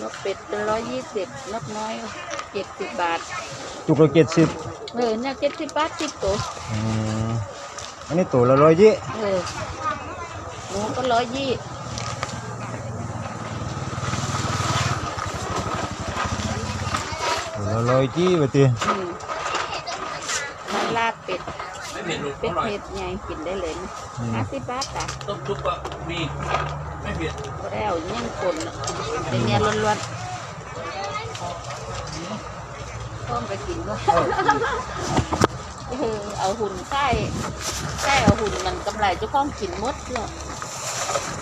นกเป็ดเป็นร้อยยี่สิบนกน้อยเจ็ดสิบบาท จุกละเจ็ดสิบเออเนี่ยเจ็ดสิบบาทสิบตัว อันนี้ตัวละร้อยยี่เออหนูก็ร้อยยี่ละร้อยยี่ไปตีอื ลาบเป็ด ไม่เผ็ดลูกเป็อดร่อยเผ็ดไงกินได้เลยนะอืมห้าสิบบาทอะต้มซุปก็มีไม่เผ็ดก็ได้เอาเนี่ยคนน่ะเป็นเนี้ยล้วนๆต้มไปกินก็เออเอาหุ่นใส่ใส่เอาหุ่นมันกำไรเจ้าของกินหมดเนาะอ